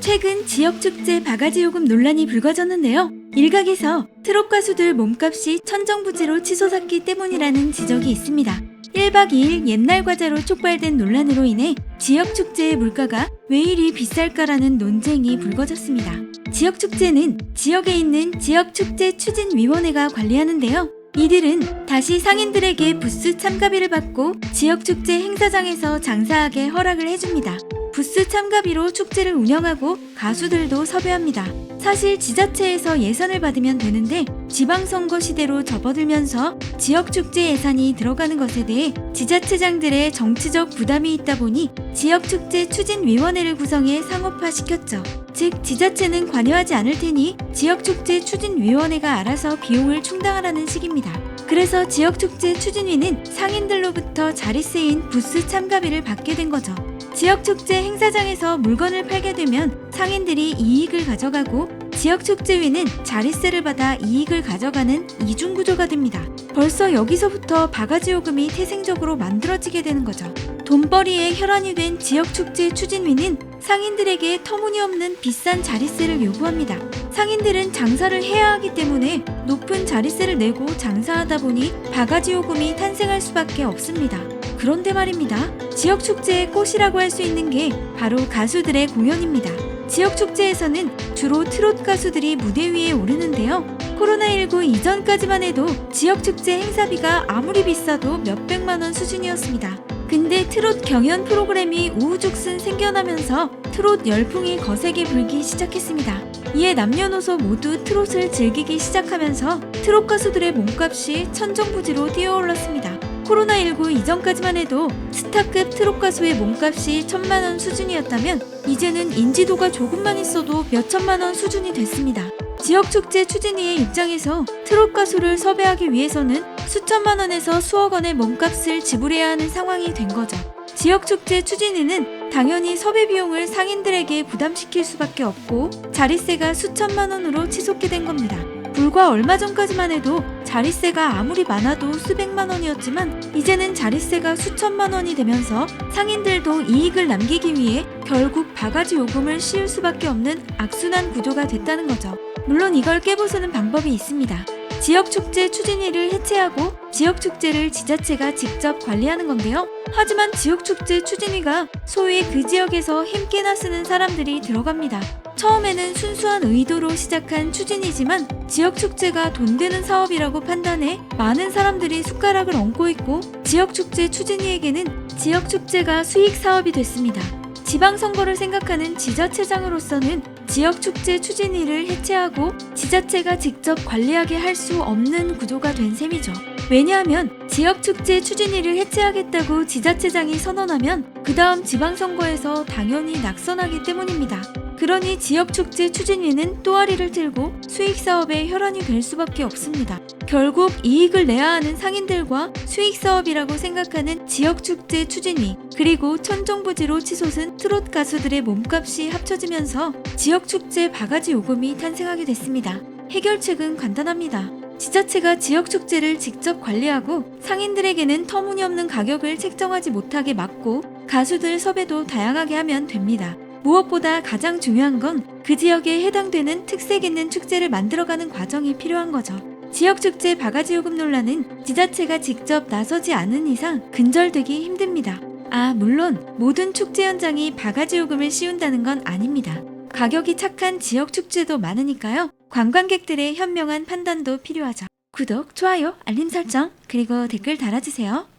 최근 지역축제 바가지 요금 논란이 불거졌는데요. 일각에서 트롯 가수들 몸값이 천정부지로 치솟았기 때문이라는 지적이 있습니다. 1박 2일 옛날 과자로 촉발된 논란으로 인해 지역 축제의 물가가 왜 이리 비쌀까라는 논쟁이 불거졌습니다. 지역 축제는 지역에 있는 지역 축제 추진 위원회가 관리하는데요. 이들은 다시 상인들에게 부스 참가비를 받고 지역 축제 행사장에서 장사하게 허락을 해줍니다. 부스 참가비로 축제를 운영하고 가수들도 섭외합니다. 사실 지자체에서 예산을 받으면 되는데 지방선거 시대로 접어들면서 지역축제 예산이 들어가는 것에 대해 지자체장들의 정치적 부담이 있다 보니 지역축제 추진위원회를 구성해 상업화시켰죠. 즉 지자체는 관여하지 않을 테니 지역축제 추진위원회가 알아서 비용을 충당하라는 식입니다. 그래서 지역축제 추진위는 상인들로부터 자리세인 부스 참가비를 받게 된 거죠. 지역 축제 행사장에서 물건을 팔게 되면 상인들이 이익을 가져가고 지역 축제위는 자리세를 받아 이익을 가져가는 이중 구조가 됩니다. 벌써 여기서부터 바가지 요금이 태생적으로 만들어지게 되는 거죠. 돈벌이에 혈안이 된 지역 축제 추진위는 상인들에게 터무니없는 비싼 자리세를 요구합니다. 상인들은 장사를 해야 하기 때문에 높은 자리세를 내고 장사하다 보니 바가지 요금이 탄생할 수밖에 없습니다. 그런데 말입니다. 지역 축제의 꽃이라고 할 수 있는 게 바로 가수들의 공연입니다. 지역 축제에서는 주로 트롯 가수들이 무대 위에 오르는데요. 코로나19 이전까지만 해도 지역 축제 행사비가 아무리 비싸도 몇백만 원 수준이었습니다. 근데 트롯 경연 프로그램이 우후죽순 생겨나면서 트롯 열풍이 거세게 불기 시작했습니다. 이에 남녀노소 모두 트롯을 즐기기 시작하면서 트롯 가수들의 몸값이 천정부지로 뛰어올랐습니다. 코로나19 이전까지만 해도 스타급 트롯 가수의 몸값이 천만 원 수준이었다면 이제는 인지도가 조금만 있어도 몇 천만 원 수준이 됐습니다. 지역축제 추진위의 입장에서 트롯 가수를 섭외하기 위해서는 수천만 원에서 수억 원의 몸값을 지불해야 하는 상황이 된 거죠. 지역축제 추진위는 당연히 섭외 비용을 상인들에게 부담시킬 수밖에 없고 자리세가 수천만 원으로 치솟게 된 겁니다. 불과 얼마 전까지만 해도 자리세가 아무리 많아도 수백만 원이었지만 이제는 자리세가 수천만 원이 되면서 상인들도 이익을 남기기 위해 결국 바가지 요금을 씌울 수밖에 없는 악순환 구조가 됐다는 거죠. 물론 이걸 깨부수는 방법이 있습니다. 지역축제 추진위를 해체하고 지역축제를 지자체가 직접 관리하는 건데요. 하지만 지역축제 추진위가 소위 그 지역에서 힘께나 쓰는 사람들이 들어갑니다. 처음에는 순수한 의도로 시작한 추진이지만 지역축제가 돈 되는 사업이라고 판단해 많은 사람들이 숟가락을 얹고 있고 지역축제 추진위에게는 지역축제가 수익 사업이 됐습니다. 지방선거를 생각하는 지자체장으로서는 지역 축제 추진위를 해체하고 지자체가 직접 관리하게 할 수 없는 구조가 된 셈이죠. 왜냐하면 지역 축제 추진위를 해체하겠다고 지자체장이 선언하면 그 다음 지방선거에서 당연히 낙선하기 때문입니다. 그러니 지역 축제 추진위는 또아리를 틀고 수익 사업에 혈안이 될 수밖에 없습니다. 결국 이익을 내야 하는 상인들과 수익 사업이라고 생각하는 지역 축제 추진위, 그리고 천정부지로 치솟은 트롯 가수들의 몸값이 합쳐지면서 지역 축제 바가지 요금이 탄생하게 됐습니다. 해결책은 간단합니다. 지자체가 지역 축제를 직접 관리하고 상인들에게는 터무니없는 가격을 책정하지 못하게 막고 가수들 섭외도 다양하게 하면 됩니다. 무엇보다 가장 중요한 건 그 지역에 해당되는 특색 있는 축제를 만들어가는 과정이 필요한 거죠. 지역축제 바가지 요금 논란은 지자체가 직접 나서지 않은 이상 근절되기 힘듭니다. 아, 물론 모든 축제 현장이 바가지 요금을 씌운다는 건 아닙니다. 가격이 착한 지역 축제도 많으니까요. 관광객들의 현명한 판단도 필요하죠. 구독, 좋아요, 알림 설정, 그리고 댓글 달아주세요.